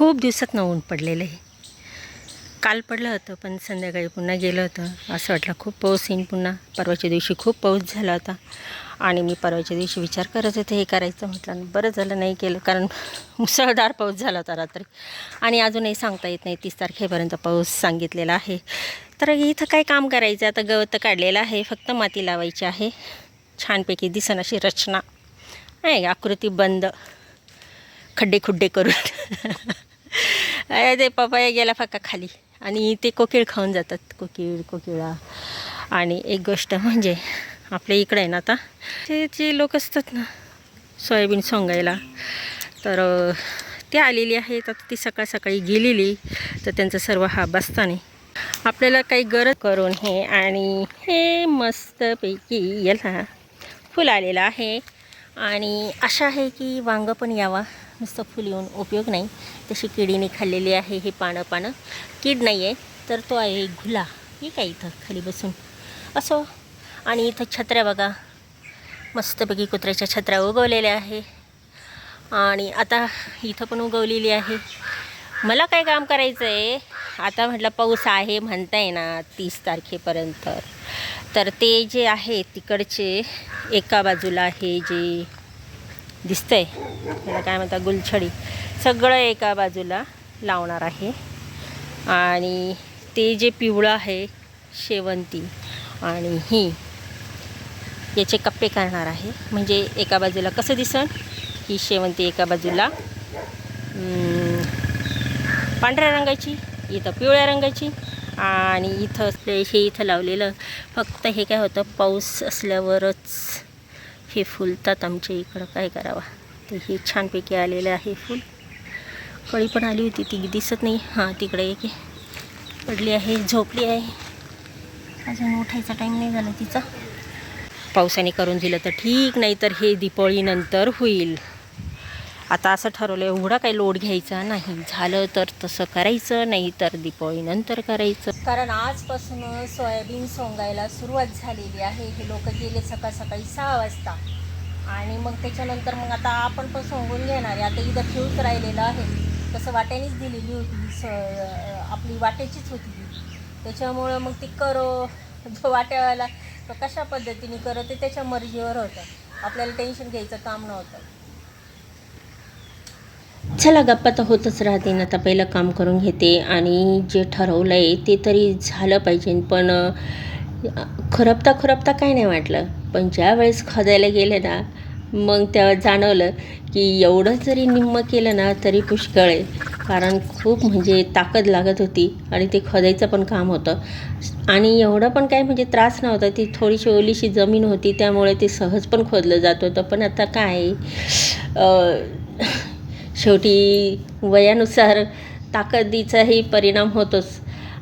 खूप दिवसात ऊन पडलेलं आहे. काल पडलं होतं पण संध्याकाळी पुन्हा गेलं होतं. असं वाटलं खूप पाऊस येईन पुन्हा. परवाच्या दिवशी खूप पाऊस झाला होता. आणि मी परवाच्या दिवशी विचार करत होते हे करायचं म्हटलं बरं झालं नाही केलं कारण मुसळधार पाऊस झाला होता रात्री. आणि अजूनही सांगता येत नाही तीस तारखेपर्यंत पाऊस सांगितलेला आहे. तर इथं काय काम करायचं? आता गवत काढलेलं आहे फक्त माती लावायची आहे. छानपैकी दिसन अशी रचना. आहे आकृती बंद. खड्डे खुड्डे करून. ते पपाया गेला फक्का खाली. आणि ते कोकिळ खाऊन जातात कोकिळ कोकिळा. आणि एक गोष्ट म्हणजे आपल्या इकडे आहे ना आता ते जे लोक असतात ना सोयाबीन सोंगायला तर ते आलेली आहेत. आता ती सकाळ सकाळी गेलेली तर त्यांचा सर्व हा बसताने. आपल्याला काही गरज करून हे आणि हे मस्तपैकी याला फुल आलेलं आहे. आणि आशा आहे की वांगं पण यावा. नुसतं फुल येऊन उपयोग नाही. तशी किडीने खाल्लेली आहे हे पानं पानं. कीड नाही आहे तर तो आहे घुला. ठीक काय इथं खाली बसून? असो. आणि इथं छत्र्या बघा. मस्तपैकी कुत्र्याच्या छत्र्या उगवलेल्या आहे. आणि आता इथं पण उगवलेली आहे. मला काय काम करायचं आहे आता म्हटलं पाऊस आहे म्हणताय ना तीस तारखेपर्यंत. तर ते जे आहे तिकडचे एका बाजूला आहे जे दिसतंय. त्याला काय म्हणतात गुलछडी. सगळं एका बाजूला लावणार आहे. आणि ते जे पिवळं आहे शेवंती आणि ही याचे कप्पे करणार आहे. म्हणजे एका बाजूला कसं दिसन ही शेवंती एका बाजूला पांढऱ्या रंगाची इथं पिवळ्या रंगाची आणि इथं असले हे इथं लावलेलं. फक्त हे काय होतं पाऊस असल्यावरच हे फुलतात आमच्या इकडं काय करावा? तर हे छानपैकी आलेलं आहे फुल. कळी पण आली होती ती दिसत नाही. हां तिकडे एक पडली आहे झोपली आहे. अजून उठायचा टाईम नाही झाला तिचा. पावसाने करून दिलं तर ठीक नाही तर हे दीपावळीनंतर होईल. आता असं ठरवलं एवढा काही लोड घ्यायचा नाही. झालं तर तसं करायचं नाही तर दीपावळीनंतर करायचं. कारण आजपासून सोयाबीन सोंगायला सुरुवात झालेली आहे. हे लोक गेले सकाळ सकाळी सहा वाजता. आणि मग त्याच्यानंतर मग आता आपण पण सोंगून घेणार आहे. आता इथं ठेवूच राहिलेलं आहे. तसं वाट्यानेच दिलेली होती स आपली वाट्याचीच होती ती. त्याच्यामुळं मग ती करो जो वाट्याला तो कशा पद्धतीने करत ते त्याच्या मर्जीवर होतं. आपल्याला टेन्शन घ्यायचं काम नव्हतं. चला गप्पा तर होतच राहते ना आता पहिलं काम करून घेते आणि जे ठरवलं आहे ते तरी झालं पाहिजे. पण खरपता खरपता काय नाही वाटलं. पण ज्या वेळेस खदायला गेले ना मग तेव्हा जाणवलं की एवढं जरी निम्म केलं ना तरी पुष्कळ आहे. कारण खूप म्हणजे ताकद लागत होती आणि ते खदायचं पण काम होतं. आणि एवढं पण काय म्हणजे त्रास नव्हता. ती थोडीशी ओलीशी जमीन होती त्यामुळे ते सहज पण खोदलं जात होतं. पण आता काय शेवटी वयानुसार ताकदीचाही परिणाम होतोच.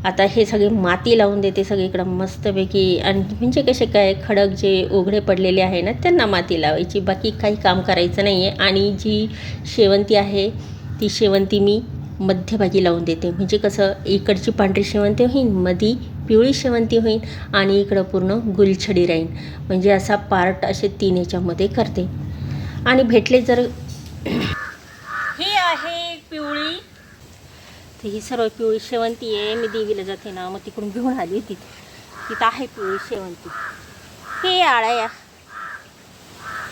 आता हे सगळे माती लावून देते सगळीकडं मस्तपैकी. आणि म्हणजे कसे काय खडक जे उघडे पडलेले आहे ना त्यांना माती लावायची. बाकी काही काम करायचं नाही आहे आणि जी शेवंती आहे ती शेवंती मी मध्यभागी लावून देते. म्हणजे कसं इकडची पांढरी शेवंती होईन मधी पिवळी शेवंती होईन आणि इकडं पूर्ण गुलछडी राहीन. म्हणजे असा पार्ट असे तीन याच्यामध्ये करते. आणि भेटले जर आहे पिवळी. तर ही सर्व पिवळी शेवंती आहे. मी देवीला जाते ना मग तिकडून घेऊन आली होती. तिथं आहे पिवळी शेवंती. हे आळ्या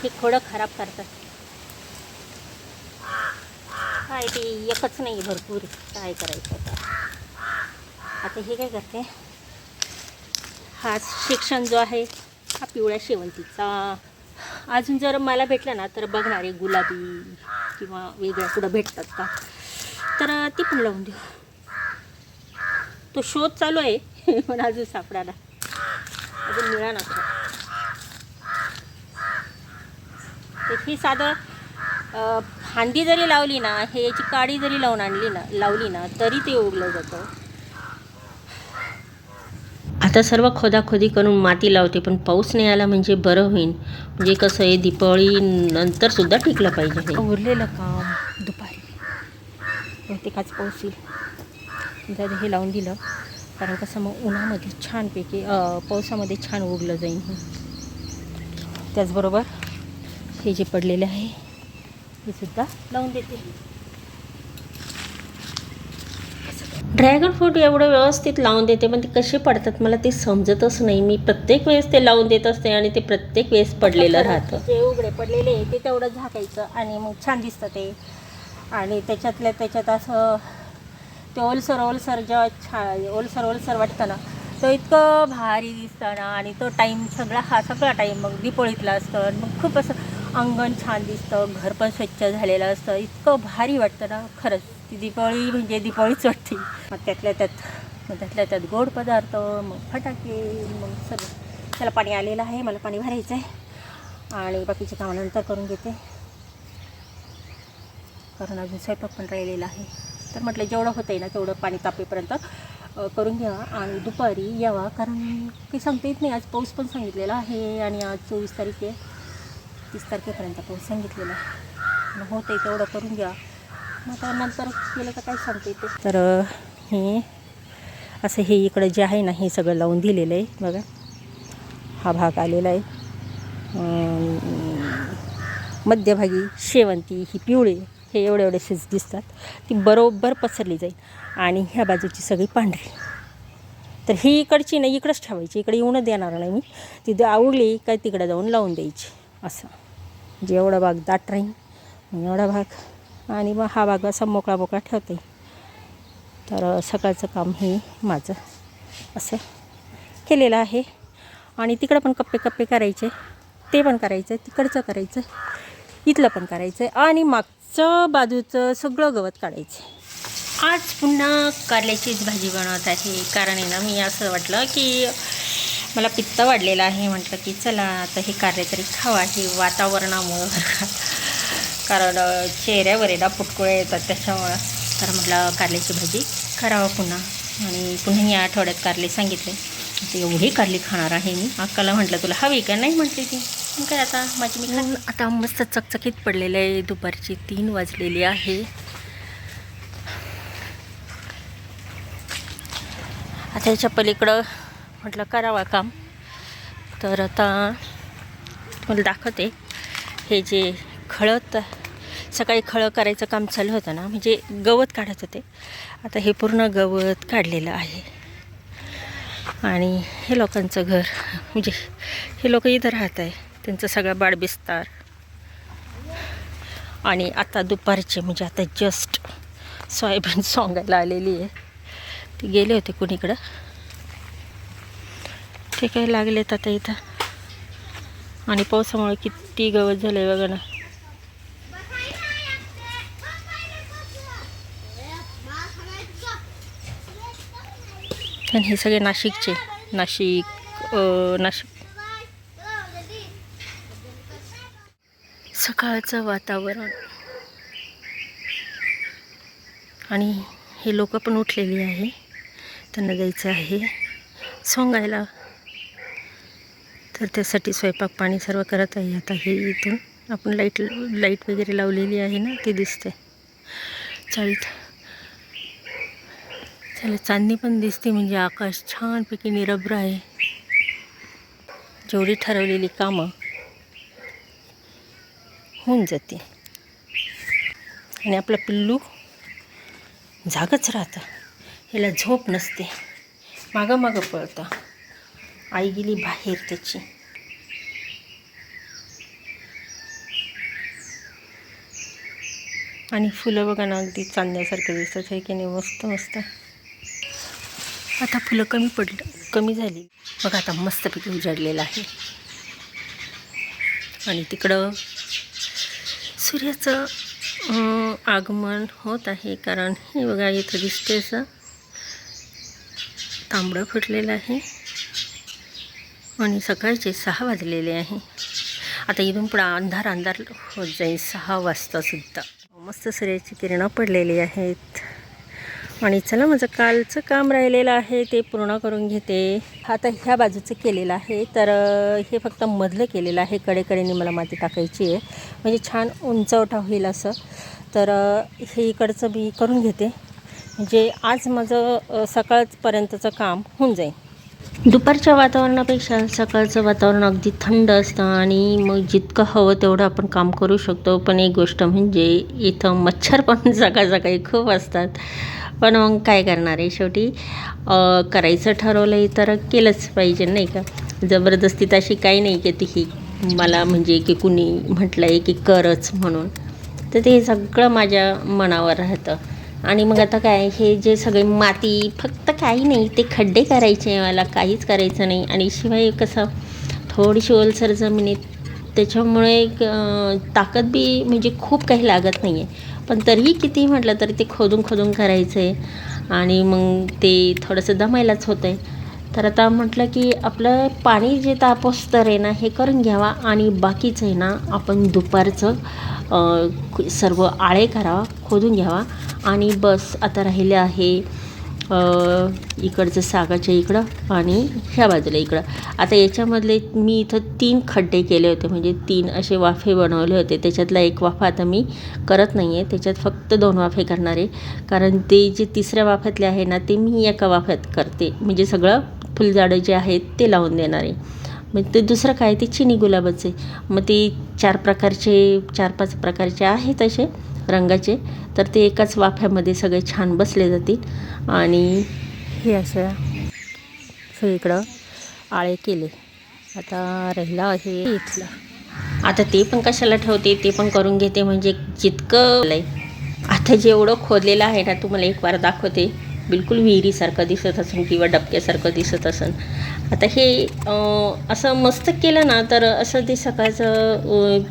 हे खोडं खराब करतात. काय ते एकच नाही भरपूर. काय करायचं आता? आता हे काय करते? हा शिक्षण जो आहे हा पिवळ्या शेवंतीचा. अजून जर मला भेटलं ना तर बघणार आहे गुलाबी. किंवा वेगळ्या कुठं भेटतात का? तर ती पण लावून देऊ. तो शोध चालू आहे पण अजून सापडायला अजून मिळाला तर ही साधं अं, फांदी जरी लावली ना हे याची काडी जरी लावून आणली ना लावली ना तरी ते उगलं जातं. आता सर्व खोदाखोदी करून माती लावते पण पाऊस नाही आला म्हणजे बरं होईल म्हणजे कसं आहे दीपावळी नंतर सुद्धा टिकलं पाहिजे उरलेलं काम दुपारी. बहुतेक पाऊस येईल. जर हे लावून दिलं. कारण कसं मग उन्हामध्ये छानपैकी पावसामध्ये छान उगलं जाईल त्याचबरोबर हे जे पडलेले आहे हे सुद्धा लावून देते. ड्रॅगन फ्रूट एवढं व्यवस्थित लावून देते पण ते कसे पडतात मला ते समजतच नाही. मी प्रत्येक वेळेस ते लावून देत असते आणि ते प्रत्येक वेळेस पडलेलं राहतं. जे उघडे पडलेले आहे ते तेवढं झाकायचं आणि मग छान दिसतं ते. आणि त्याच्यातल्या त्याच्यात असं ते ओलसर ओलसर जेव्हा छा ओलसर ओलसर वाटतं ना तो इतकं भारी दिसतं ना आणि तो टाईम सगळा हा सगळा टाईम मग दिपोळीतला असतं. मग खूप असं अंगण छान दिसतं घर पण स्वच्छ झालेलं असतं. इतकं भारी वाटतं ना खरंच. ती दिपावळी म्हणजे दिपावळीच वाटते. मग त्यातल्या त्यात मग त्यातल्या त्यात गोड पदार्थ मग फटाके मग सगळं. त्याला पाणी आलेलं आहे. मला पाणी भरायचं आहे. आणि बाकीचे कामं नंतर करून घेते. कारण अजून स्वयंपाक पण राहिलेला आहे. तर म्हटलं जेवढं होतं आहे ना तेवढं पाणी तापेपर्यंत करून घ्यावा आणि दुपारी यावा. कारण काही सांगता येत नाही. आज पाऊस पण सांगितलेला आहे. आणि आज चोवीस तारीख आहे. तीस तारखेपर्यंत पाऊस सांगितलेलं आहे. मग होतं आहे तेवढं करून घ्या. मग आता नंतर केलं तर काय सांगते ते तर हे असं हे इकडं जे आहे ना हे सगळं लावून दिलेलं आहे. बघा. हा भाग आलेला आहे. मध्यभागी शेवंती ही पिवळी हे एवढे एवढेसेच दिसतात. ती बरोबर पसरली जाईल. आणि ह्या बाजूची सगळी पांढरी. तर ही इकडची नाही इकडंच ठेवायची. इकडे येऊनच देणार नाही मी. ती आवडली काय तिकडे जाऊन लावून द्यायची. असं. म्हणजे एवढा भाग दाट राहील मग एवढा भाग. आणि मग हा भाग असा मोकळा मोकळा ठेवता. येईल तर सकाळचं काम हे माझं. असं केलेलं आहे. आणि तिकडं पण कप्पे कप्पे करायचे. ते पण करायचं आहे तिकडचं करायचं इथलं पण करायचं आहे आणि मागचं बाजूचं सगळं गवत काढायचं आज पुन्हा कारल्याचीच भाजी बनवत आहे. कारण आहे ना मी असं वाटलं की मला पित्त वाढलेलं आहे. म्हटलं की चला आता हे कार्य तरी खावा. हे वातावरणामुळं का. कारण चेहऱ्यावर आहे फुटकुळे येतात त्याच्यामुळं. तर म्हटलं कारल्याची भाजी करावं पुन्हा. आणि पुन्हा या आठवड्यात कारले सांगितले. आता एवढी कारली खाणार आहे मी. अक्काला म्हटलं तुला हवी का? नाही म्हटली ती. काय आता? माझी मी आता मस्त चकचकीत पडलेलं आहे. दुपारची तीन वाजलेली आहे. आता याच्या पलीकडं म्हटलं करावा काम. तर आता तुम्हाला दाखवते. हे जे खळत सकाळी खळं करायचं काम चालू होतं ना म्हणजे गवत काढत होते. आता हे पूर्ण गवत काढलेलं आहे. आणि हे लोकांचं घर म्हणजे हे लोक इथं राहत आहे. त्यांचं सगळं बाडबिस्तार आणि आता दुपारचे म्हणजे आता जस्ट सोयाबीन सोंगायला आलेली आहे. ते गेले होते कुणीकडं? ते काय लागलेत आता इथं. आणि पावसामुळे किती गवत झालं आहे बघा ना. आणि हे सगळे नाशिकचे. नाशिक नाशिक. सकाळचं वातावरण. आणि हे लोक पण उठलेली आहे. त्यांना जायचं आहे. सोंगायला तर त्यासाठी स्वयंपाक पाणी सर्व करत आहे. आता हे इथून आपण लाइट लाइट वगैरे लावलेली आहे ना ती दिसते. चाळीत. चला चांदणी पण दिसते म्हणजे आकाश छानपैकी निरभ्र आहे. जेवढी ठरवलेली कामं होऊन जाते आणि आपला पिल्लू जागच राहतं. याला झोप नसते. मागं मागं पळतं. आई गेली बाहेर त्याची. आणि फुलं बघा ना अगदी चांदण्यासारखे दिसतात आहे की नाही मस्त मस्त. आता फुलं कमी पडलं कमी झाली. बघा आता मस्तपैकी उजाडलेलं आहे. आणि तिकडं सूर्याचं आगमन होत आहे कारण हे बघा इथं दिसते असं. तांबडं फुटलेलं आहे. आणि सकाळचे सहा वाजलेले आहे. आता इथून पुढं अंधार अंधार होत जाईल सहा वाजता सुद्धा. मस्त सूर्याची किरणं पडलेली आहेत. आणि चला माझं कालचं काम राहिलेलं आहे ते पूर्ण करून घेते. आता ह्या बाजूचं केलेलं आहे तर हे फक्त मधलं केलेलं आहे. कडेकडेने मला माती टाकायची आहे. म्हणजे छान उंचवटा होईल असं. तर हे इकडचं मी करून घेते. म्हणजे आज माझं सकाळपर्यंतचं काम होऊन जाईल. दुपारच्या वातावरणापेक्षा सकाळचं वातावरण अगदी थंड असतं आणि मग जितकं हवं तेवढं आपण काम करू शकतो. पण एक गोष्ट म्हणजे इथं मच्छर पण सकाळ सकाळी खूप असतात. पण मग काय करणार आहे शेवटी? करायचं ठरवलं तर केलंच पाहिजे नाही का? जबरदस्ती तशी काही नाही की ती ही मला म्हणजे की कुणी म्हटलं आहे की करच म्हणून. तर ते सगळं माझ्या मनावर राहतं. आणि मग आता काय हे जे सगळे माती फक्त काही नाही ते खड्डे करायचे मला काहीच करायचं नाही. आणि शिवाय कसं थोडीशी ओलसर जमिनीत त्याच्यामुळे एक, ताकद बी म्हणजे खूप काही लागत नाही आहे पण तरीही किती म्हटलं तरी ते खोदून खोदून करायचं आहे आणि मग ते थोडंसं दमायलाच होतं आहे तर आता म्हटलं की आपलं पाणी जे तापोस्तर आहे ना हे करून घ्यावा आणि बाकीचं आहे ना आपण दुपारचं सर्व आळे करावा खोदून घ्यावा. आणि बस आता राहिले आहे इकडचं सागाच्या इकडं आणि ह्या बाजूला इकडं. आता याच्यामधले मी इथं तीन खड्डे केले होते म्हणजे तीन असे वाफे बनवले होते. त्याच्यातला एक वाफा आता मी करत नाही आहे त्याच्यात फक्त दोन वाफे करणार आहे. कारण ते जे तिसऱ्या वाफ्यातले आहे ना ते मी एका वाफ्यात करते. म्हणजे सगळं फुलझाडं जे आहेत ते लावून देणार आहे. मग ते दुसरं काय? ते चिनी गुलाबाचे. मग ते चार प्रकारचे चार पाच प्रकारचे आहेत असे रंगाचे. तर ते एकाच वाफ्यामध्ये सगळे छान बसले जातील. आणि हे असं सगळीकडं आळे केले. आता राहिला आहे इथलं. आता ते पण कशाला ठेवते? ते पण करून घेते. म्हणजे जितकं आता जेवढं खोदलेलं आहे ना तुम्हाला एक वार दाखवते. बिलकुल विहिरीसारखं दिसत असेल किंवा डबक्यासारखं दिसत असेल आता हे असं मस्त केलं ना तर असं ते सकाळचं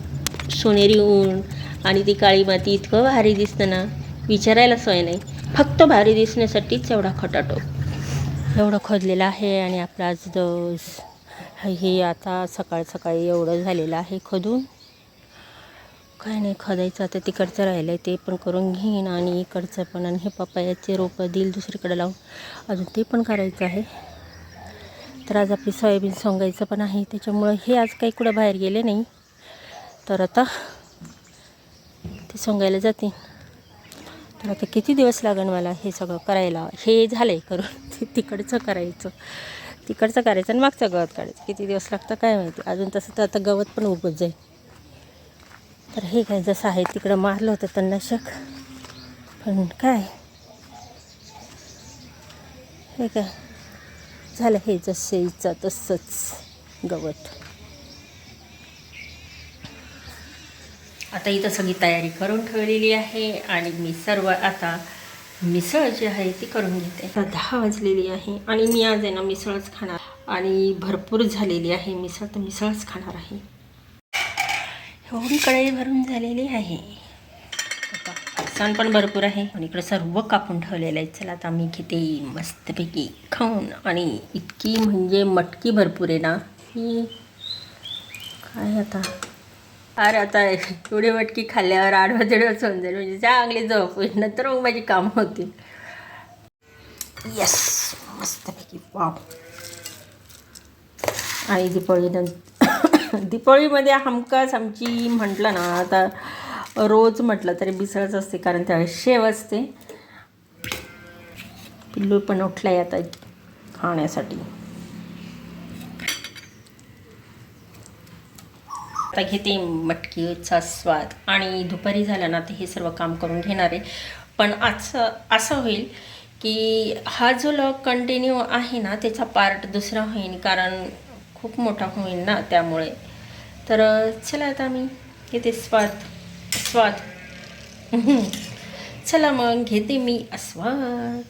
सोनेरी ऊन आणि ती काळी माती इतकं भारी दिसतं ना विचारायला सोय नाही. फक्त भारी दिसण्यासाठीच एवढा खटाटो एवढं खोदलेलं आहे आणि आपला आज हे आता सकाळ सकाळी एवढं झालेलं आहे खोदून. काय नाही खोदायचं. आता तिकडचं राहिलं आहे ते पण करून घेईन आणि इकडचं पण. आणि हे पपायाचे रोपं देईल दुसरीकडे लावून. अजून ते पण करायचं आहे. तर आज आपली सोयाबीन सोंगायचं पण आहे. त्याच्यामुळं हे आज काही कुठं बाहेर गेले नाही. तर आता ते सोंगायला जाते तर आता किती दिवस लागेल मला हे सगळं करायला? हे झालं आहे करून. ते तिकडचं करायचं. तिकडचं करायचं आणि मागचं गवत काढायचं. किती दिवस लागतं काय माहिती. अजून तसं तर आता गवत पण उगत जाईल. तर हे काय जसं आहे तिकडं मारलं होतं तणनाशक पण काय? हे काय? झालं हे जसे इच्छा तसंच गवत. आता इथं सगळी तयारी करून ठेवलेली आहे आणि मी सर्व आता मिसळ जी आहे ती करून घेते. आता दहा वाजलेली आहे आणि मी आज आहे ना मिसळच खाणार. आणि भरपूर झालेली आहे मिसळ तर मिसळच खाणार आहे. एवढी कढई भरून झालेली आहे. आता सण पण भरपूर आहे. आणि इकडं सर्व कापून ठेवलेलं आहे. चला आता मी घेते मस्तपैकी खाऊन आणि इतकी म्हणजे मटकी भरपूर आहे ना. ही काय आता? अरे आता एवढी मटकी खाल्ल्यावर आडवा जडवच होऊन जाईल. म्हणजे चांगली झोप. होईल नंतर मग माझी कामं होतील. येस मस्तपैकी. पाव आणि दीपावळीनंतर दीपावळीमध्ये हमखास आमची म्हटलं ना आता रोज म्हटलं तरी बिसळच असते कारण त्यावेळेस शेव असते. पिल्लू पण उठलाय आता खाण्यासाठी. आता घेते मटकीचा स्वाद आणि दुपारी झालं ना तर हे सर्व काम करून घेणार आहे. पण आज असं होईल की हा जो लॉग कंटिन्यू आहे ना त्याचा पार्ट दुसरा होईल कारण खूप मोठा होईल ना त्यामुळे. तर चला आता मी घेते स्वाद स्वाद. चला मग घेते मी आस्वाद